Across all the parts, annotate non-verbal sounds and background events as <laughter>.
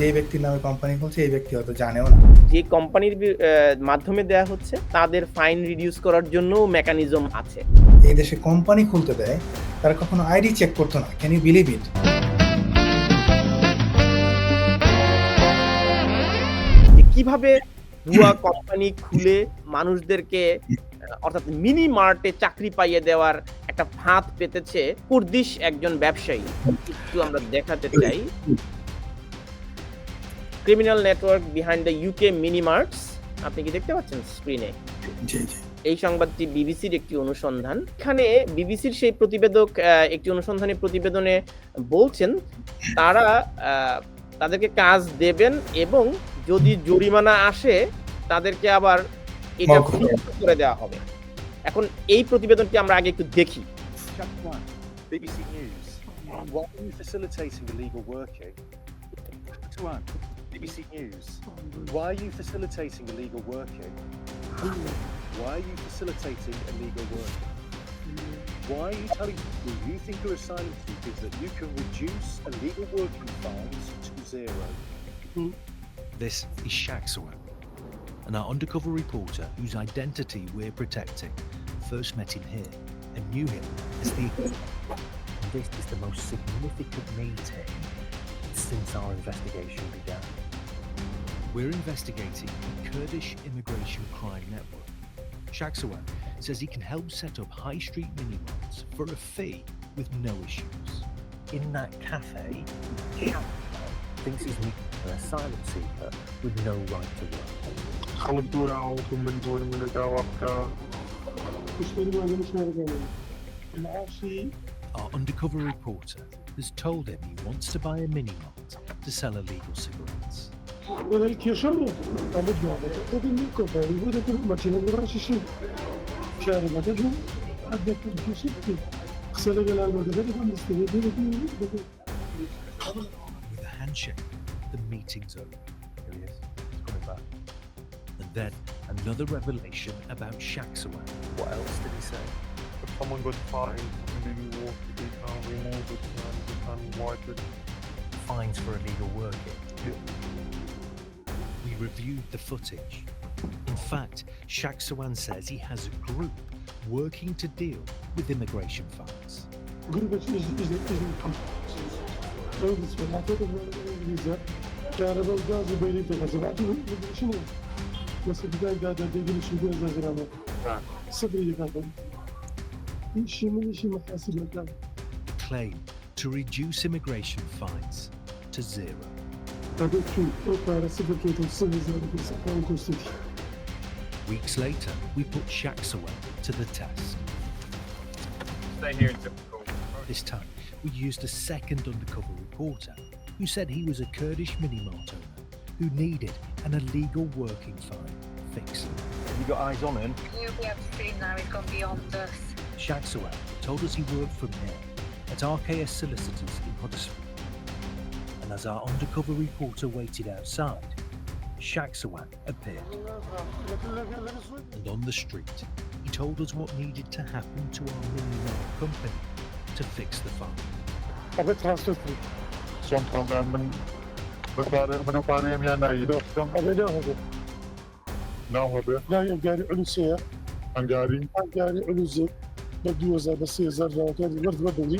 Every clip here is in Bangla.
যে ব্যক্তির নামে কোম্পানি খুলছে এই ব্যক্তি হয়তো জানেও না। যে কোম্পানির মাধ্যমে দেয়া হচ্ছে তাদের ফাইন রিডিউস করার জন্য মেকানিজম আছে। এই দেশে কোম্পানি খুলতে দেয় তারা কখনো আইডি চেক করতো না। ক্যান ইউ বিলিভ ইট যে কীভাবে ভুয়া কোম্পানি খুলে মানুষদেরকে অর্থাৎ মিনি মার্টে চাকরি পাইয়ে দেওয়ার একটা ফাঁদ পেতেছে কুর্দিশ একজন ব্যবসায়ী। একটু আমরা দেখাতে চাই। Criminal network behind the UK mini marts আপনি কি দেখতে পাচ্ছেন স্ক্রিনে জি জি। এই সংবাদটি বিবিসির একটি অনুসন্ধান। এখানে বিবিসির সেই প্রতিবেদক একটি অনুসন্ধানী প্রতিবেদনে বলছেন তারা আহ, তাদেরকে কাজ দেবেন এবং যদি জরিমানা আসে তাদেরকে আবার এটা করে দেওয়া হবে। এখন এই প্রতিবেদনটি আমরা আগে একটু দেখি। BBC News. You facilitating illegal working? BBC News. Why are you facilitating illegal working? Why are you facilitating illegal working? Why are you telling people you think you're asylum seekers that you can reduce illegal working fines to zero? This is Shaksawan, and our undercover reporter, whose identity we're protecting, first met him here and knew him as the. <laughs> This is the most significant meeting since our investigation began. We're investigating the Kurdish immigration crime network. Shaksawan says he can help set up high street mini marts for a fee with no issues. In that cafe, thinks he's meeting an asylum seeker with no right to work. Our undercover reporter has told him he wants to buy a mini mart to sell illegal cigarettes. وذلك يشرب أبد ما بدأت من كفر ودك مكينة براش شيء شارع بدأ أدك في شيء خسر جلال بدأ بدأ مستوي With a handshake, the meeting's over. Here he is. He's coming back. And then another revelation about Shaksawan. What else did he say? If someone got fined, maybe walk, they can remove it and they can wipe it. Fines for illegal working. reviewed the footage. In fact, Shaq Sawan says he has a group working to deal with immigration fines. Claim to reduce immigration fines to zero. Weeks later, we put Shaxaway to the test. Stay here until This time, we used a second undercover reporter who said he was a Kurdish mini-mart owner who needed an illegal working fine fixed. Have you got eyes on him? You'll be able to see now, he's gone beyond us. Shaxaway told us he worked for me at RKS Solicitors in Huddersfield And as our undercover reporter waited outside, Shaksawan appeared. And on the street, he told us what needed to happen to our mini mart company to fix the fine. أبغى ترانسفير Son problem من بقاري من قاري يم يعني يدو كم أبغى لا هذا لا هو به لا يقاري علو سيا هنغاري يقاري علو زي بدي وزا بس يزر كان ورد بدري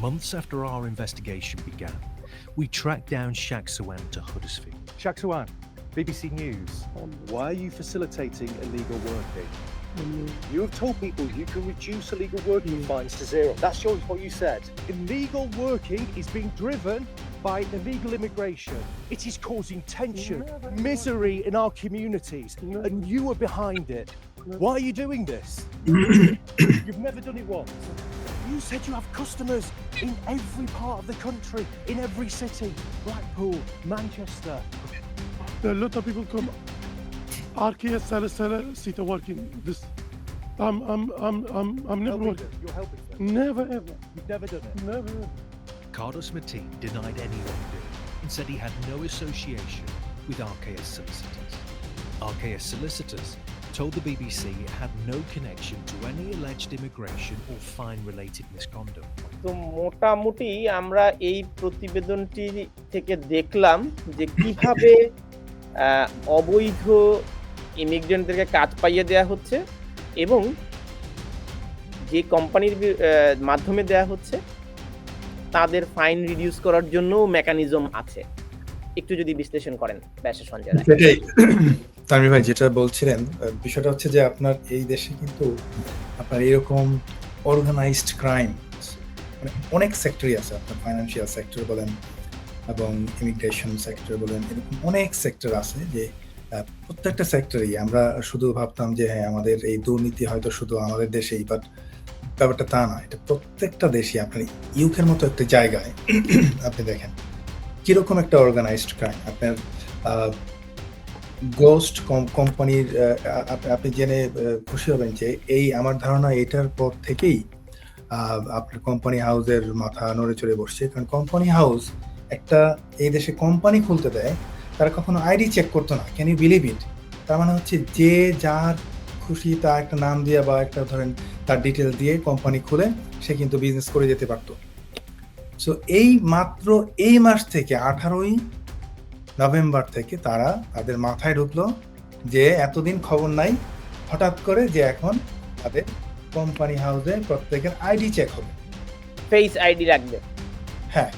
Months after our investigation began, we tracked down Shaksawan to Huddersfield. Shaksawan, BBC News. Why are you facilitating illegal working? You have told people you can reduce illegal working fines to zero. That's your, what you said. Illegal working is being driven by illegal immigration. It is causing tension, misery in our communities, and you are behind it. Why are you doing this? <coughs> You've never done it once. You said you have customers in every part of the country, in every city. Blackpool, Manchester. A lot of people come. RKS seller seller sit working this. I'm I'm I'm I'm I'm never Helping working. them. You're helping them. Never ever. You've never done it. Never ever. Carlos Mateen denied any wrongdoing and said he had no association with RKS solicitors. RKS solicitors told the BBC it had no connection to any alleged immigration or fine related misconduct. তো মোটামুটি আমরা এই প্রতিবেদনটি থেকে দেখলাম যে কীভাবে অবৈধ ইমিগ্রেন্টদেরকে কাজ পাইয়ে দেওয়া হচ্ছে এবং যে কোম্পানির মাধ্যমে দেওয়া হচ্ছে তাদের ফাইন রিডিউস করার জন্য মেকানিজম আছে। একটু যদি বিশ্লেষণ করেন ব্যাসা সঞ্জয়। সেটাই। তামির ভাই, যেটা বলছিলেন বিষয়টা হচ্ছে যে আপনার এই দেশে কিন্তু আপনার এরকম অর্গানাইজড ক্রাইম মানে অনেক সেক্টরই আছে, আপনার ফাইন্যান্সিয়াল সেক্টর বলেন এবং ইমিগ্রেশন সেক্টর বলেন, এরকম অনেক সেক্টর আছে যে প্রত্যেকটা সেক্টরেই আমরা শুধু ভাবতাম যে হ্যাঁ আমাদের এই দুর্নীতি হয়তো শুধু আমাদের দেশেই বাট ব্যাপারটা তা না এটা প্রত্যেকটা দেশে আপনার ইউকের মতো একটা জায়গায় <clears throat> আপনি দেখেন কীরকম একটা অর্গানাইজড ক্রাইম আপনার গোস্ট কোম্পানির আপনি জেনে খুশি হবেন যে এই আমার ধারণা এটার পর থেকেই আপনার কোম্পানি হাউসের মাথা নড়ে চড়ে বসছে। কারণ কোম্পানি হাউস একটা এই দেশে কোম্পানি খুলতে দেয়, তারা কখনো আইডি চেক করতো না। ক্যান ইউ বিলিভ ইট তার মানে হচ্ছে যে যার খুশি তার একটা নাম দিয়ে বা একটা ধরেন তার ডিটেল দিয়ে কোম্পানি খুলে সে কিন্তু বিজনেস করে যেতে পারতো। সো এই মাত্র এই মাস থেকে আঠারোই নভেম্বর থেকে তারা তাদের মাথায় ঢুকলো যে এতদিন খবর নাই হঠাৎ করে যে এখন তাদের কোম্পানি হাউসে প্রত্যেকের আইডি চেক হবে। ফেস আইডি রাখবে হ্যাঁ।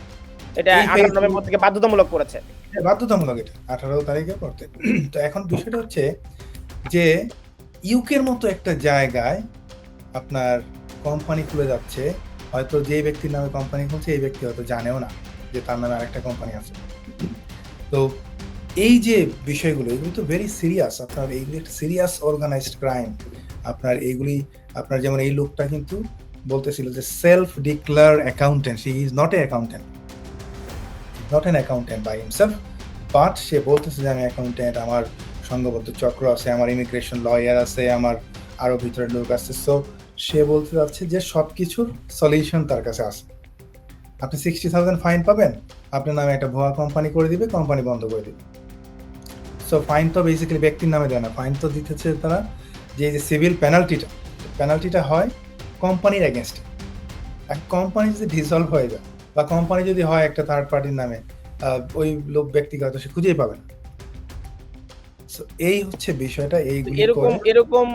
এটা আঠারো নভেম্বর থেকে বাধ্যতামূলক করেছে। বাধ্যতামূলক এটা আঠারো তারিখে করতে। <clears throat> তো এখন বিষয়টা হচ্ছে যে ইউকের মতো একটা জায়গায় আপনার কোম্পানি খুলে যাচ্ছে, হয়তো যে ব্যক্তির নামে কোম্পানি খুলছে, এই ব্যক্তি হয়তো জানেও না যে তার নামে আরেকটা কোম্পানি আছে। তো এই যে বিষয়গুলো, এগুলি তো ভেরি সিরিয়াস আপনার এইগুলি একটা সিরিয়াস অর্গানাইজড ক্রাইম আপনার এইগুলি, আপনার যেমন এই লোকটা কিন্তু বলতেছিল যে self declare accountant he is not a accountant not an accountant by himself but সে বলতেছে যে আমি অ্যাকাউন্টেন্ট আমার সংঘবদ্ধ চক্র আছে, আমার ইমিগ্রেশন লয়ার আছে, আমার আরও ভিতরে লোক আছে। সো সে বলতে যাচ্ছে যে সব কিছুর সলিউশন তার কাছে আছে। আপনি সিক্সটি থাউজেন্ড ফাইন পাবেন, আপনার নামে একটা ভুয়া কোম্পানি করে দিবে কোম্পানি বন্ধ করে দিবে। সো ফাইন তো বেসিক্যালি ব্যক্তির নামে দেয় না। ফাইন তো দিতেছে তারা যে যে সিভিল পেনাল্টিটা পেনাল্টিটা হয় কোম্পানির এগেনস্টে এক কোম্পানি যদি ডিসলভ হয়ে যায়, বা কোম্পানি যদি হয় একটা থার্ড পার্টির নামে ওই লোক ব্যক্তিগত সে খুঁজেই পাবে না। এই হচ্ছে বিষয়টা এইগুলি এরকম এরকম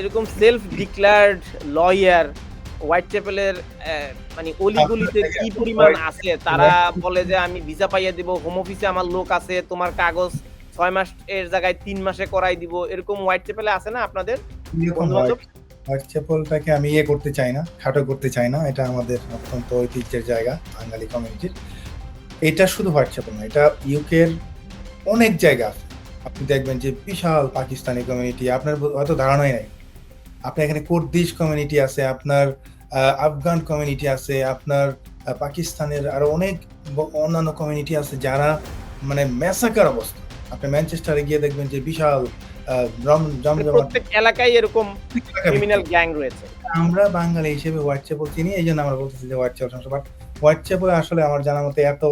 এরকম সেলফ ডিক্লার্ড লয়ার হোয়াইট চ্যাপেলের মানে অলিগলিতে কি পরিমাণ আছে? তারা বলে যে আমি ভিসা পাইয়ে দিব হোম অফিসে আমার লোক আছে তোমার কাগজ ছয় মাস এর জায়গায় তিন মাসে করাই দিব। এরকম হোয়াইট চ্যাপেলে আছে না আপনাদের? বান্ধব? হোয়াটসঅ্যাপলটাকে আমি ইয়ে করতে চাই না খাটো করতে চাই না। এটা আমাদের অত্যন্ত ঐতিহ্যের জায়গা বাঙালি কমিউনিটির এটা শুধু হোয়াটসঅ্যাপল না এটা ইউকের অনেক জায়গা আছে। আপনি দেখবেন যে বিশাল পাকিস্তানি কমিউনিটি আপনার হয়তো ধারণাই নাই। আপনার এখানে কুর্দিশ কমিউনিটি আছে আপনার আফগান কমিউনিটি আছে আপনার পাকিস্তানের আরও অনেক অন্যান্য কমিউনিটি আছে যারা মানে ম্যাসাকার অবস্থা। আপনি ম্যানচেস্টারে গিয়ে দেখবেন যে বিশাল মানে প্রত্যেক এলাকায় এরকম ক্রিমিনাল গ্যাং রয়েছে। আমরা বাঙালি হিসেবে হোয়াটসঅ্যাপল চিনি এই জন্য আমরা বলতেছি যে হোয়াটসঅ্যাপ সমস্যা বাট হোয়াটসঅ্যাপে আসলে আমার জানা মতে এত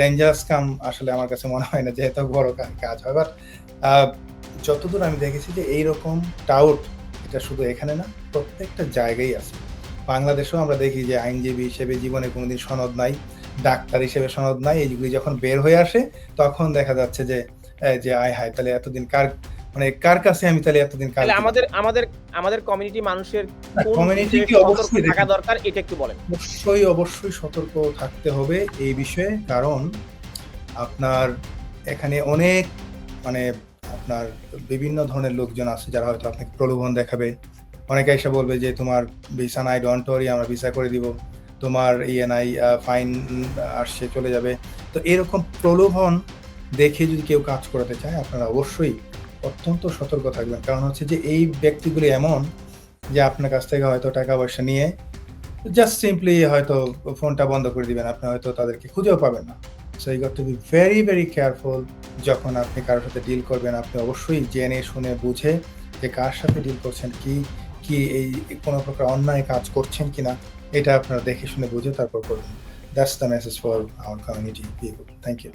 ডেঞ্জারাস কাম আসলে আমার কাছে মনে হয় না যে এত বড় কাজ হয়। বাট যতদূর আমি দেখেছি যে এইরকম টাউট এটা শুধু এখানে না, প্রত্যেকটা জায়গায় আছে। বাংলাদেশেও আমরা দেখি যে আইনজীবী হিসেবে জীবনে কোনোদিন সনদ নাই, ডাক্তার হিসেবে সনদ নাই, এইগুলি যখন বের হয়ে আসে, তখন দেখা যাচ্ছে যে যে, আয় হায়, তাহলে এতদিন কার মানে কার কাছে আমি তাহলে এতদিন কাজ আমাদের আমাদের আমাদের কমিউনিটি মানুষের community বিষয়ে কি অবশ্যই থাকা দরকার এটা একটু বলেন। অবশ্যই অবশ্যই সতর্ক থাকতে হবে এই বিষয়ে কারণ আপনার এখানে অনেক মানে আপনার বিভিন্ন ধরনের লোকজন আছে যারা হয়তো আপনাকে প্রলোভন দেখাবে। অনেকে এসে বলবে যে তোমার ভিসা নাই ডন্ট ওয়ারি আমরা ভিসা করে দিব। তোমার ইএনআই ফাইন আসছে চলে যাবে। তো এরকম প্রলোভন দেখে যদি কেউ কাজ করাতে চায় আপনারা অবশ্যই অত্যন্ত সতর্ক থাকবেন। কারণ হচ্ছে যে এই ব্যক্তিগুলি এমন যে আপনার কাছ থেকে হয়তো টাকা পয়সা নিয়ে জাস্ট সিম্পলি হয়তো ফোনটা বন্ধ করে দিবেন। আপনি হয়তো তাদেরকে খুঁজেও পাবেন না। So you to be very very careful যখন আপনি কারোর সাথে ডিল করবেন। আপনি অবশ্যই জেনে, শুনে, বুঝে যে কার সাথে ডিল করছেন, কি কি এই কোনো প্রকার অন্যায় কাজ করছেন কিনা, এটা আপনারা দেখে, শুনে, বুঝে তারপর করবেন। That's the message for our community people thank you